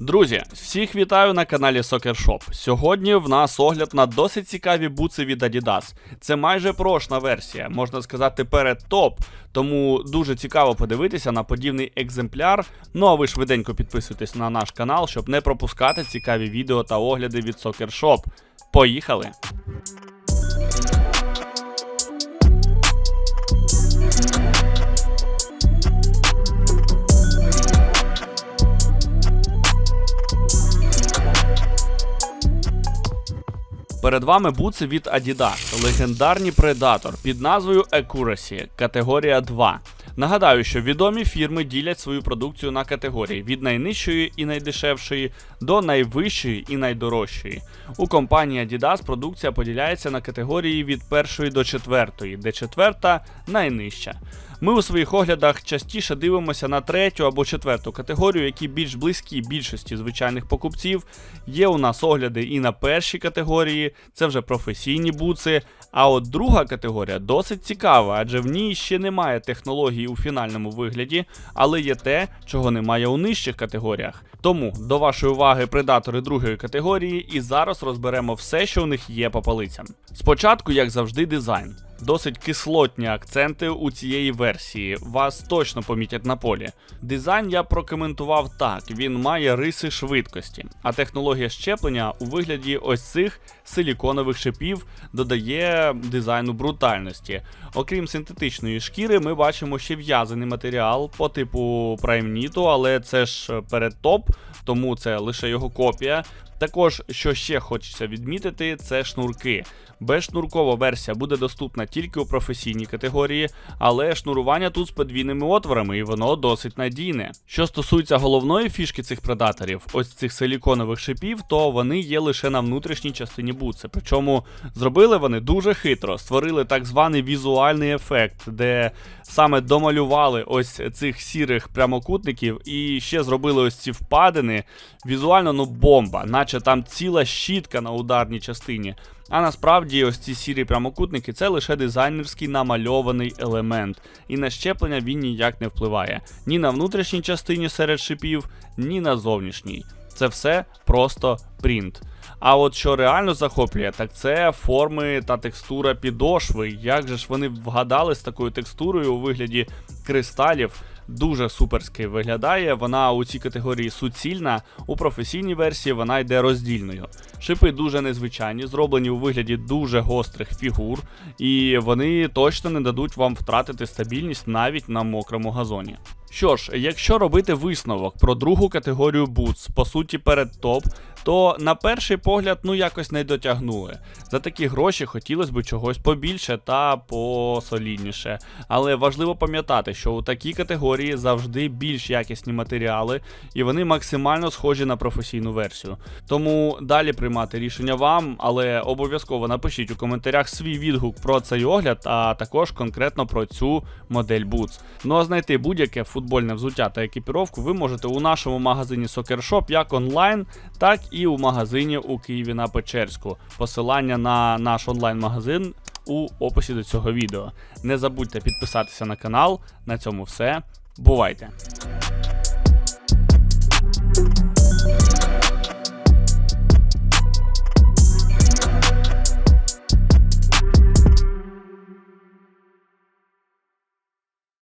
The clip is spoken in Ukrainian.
Друзі, всіх вітаю на каналі Soccer Shop. Сьогодні в нас огляд на досить цікаві буци від Adidas. Це майже прошна версія, можна сказати, перед топ. Тому дуже цікаво подивитися на подібний екземпляр. Ну а ви швиденько підписуйтесь на наш канал, щоб не пропускати цікаві відео та огляди від Soccer Shop. Поїхали! Перед вами бутси від Adidas, легендарні Predator під назвою Accuracy, категорія 2. Нагадаю, що відомі фірми ділять свою продукцію на категорії від найнижчої і найдешевшої до найвищої і найдорожчої. У компанії Adidas продукція поділяється на категорії від першої до четвертої, де четверта найнижча. Ми у своїх оглядах частіше дивимося на третю або четверту категорію, які більш близькі більшості звичайних покупців. Є у нас огляди і на першій категорії, це вже професійні буци. А от друга категорія досить цікава, адже в ній ще немає технології у фінальному вигляді, але є те, чого немає у нижчих категоріях. Тому до вашої уваги предатори другої категорії, і зараз розберемо все, що у них є по полицям. Спочатку, як завжди, дизайн. Досить кислотні акценти у цієї версії. Вас точно помітять на полі. Дизайн я прокоментував так: він має риси швидкості, а технологія щеплення у вигляді ось цих силіконових шипів додає дизайну брутальності. Окрім синтетичної шкіри, ми бачимо ще в'язаний матеріал по типу Prime але це ж перед топ, тому це лише його копія. Також, що ще хочеться відмітити, це шнурки. Безшнуркова версія буде доступна тільки у професійній категорії, але шнурування тут з подвійними отворами, і воно досить надійне. Що стосується головної фішки цих предаторів, ось цих силіконових шипів, то вони є лише на внутрішній частині бутси. Причому зробили вони дуже хитро, створили так званий візуальний ефект, де саме домалювали ось цих сірих прямокутників і ще зробили ось ці впадини. Візуально, ну бомба, наче там ціла щітка на ударній частині. А насправді ось ці сірі прямокутники це лише дизайнерський намальований елемент, і на щеплення він ніяк не впливає ні на внутрішній частині серед шипів, ні на зовнішній. Це все просто принт. А от що реально захоплює, так це форми та текстура підошви. Як же ж вони вгадали з такою текстурою у вигляді кристалів? Дуже суперськи виглядає. Вона у цій категорії суцільна, у професійній версії вона йде роздільною. Шипи дуже незвичайні, зроблені у вигляді дуже гострих фігур, і вони точно не дадуть вам втратити стабільність навіть на мокрому газоні. Що ж, якщо робити висновок про другу категорію Boots, по суті, перед топ, то на перший погляд ну якось не дотягнули. За такі гроші хотілося б чогось побільше та посолідніше. Але важливо пам'ятати, що у такій категорії завжди більш якісні матеріали, і вони максимально схожі на професійну версію. Тому далі приймати рішення вам, але обов'язково напишіть у коментарях свій відгук про цей огляд, а також конкретно про цю модель Boots. Ну а знайти будь-яке футбольне взуття та екіпіровку ви можете у нашому магазині Soccer Shop як онлайн, так і у магазині у Києві на Печерську. Посилання на наш онлайн-магазин у описі до цього відео. Не забудьте підписатися на канал. На цьому все. Бувайте!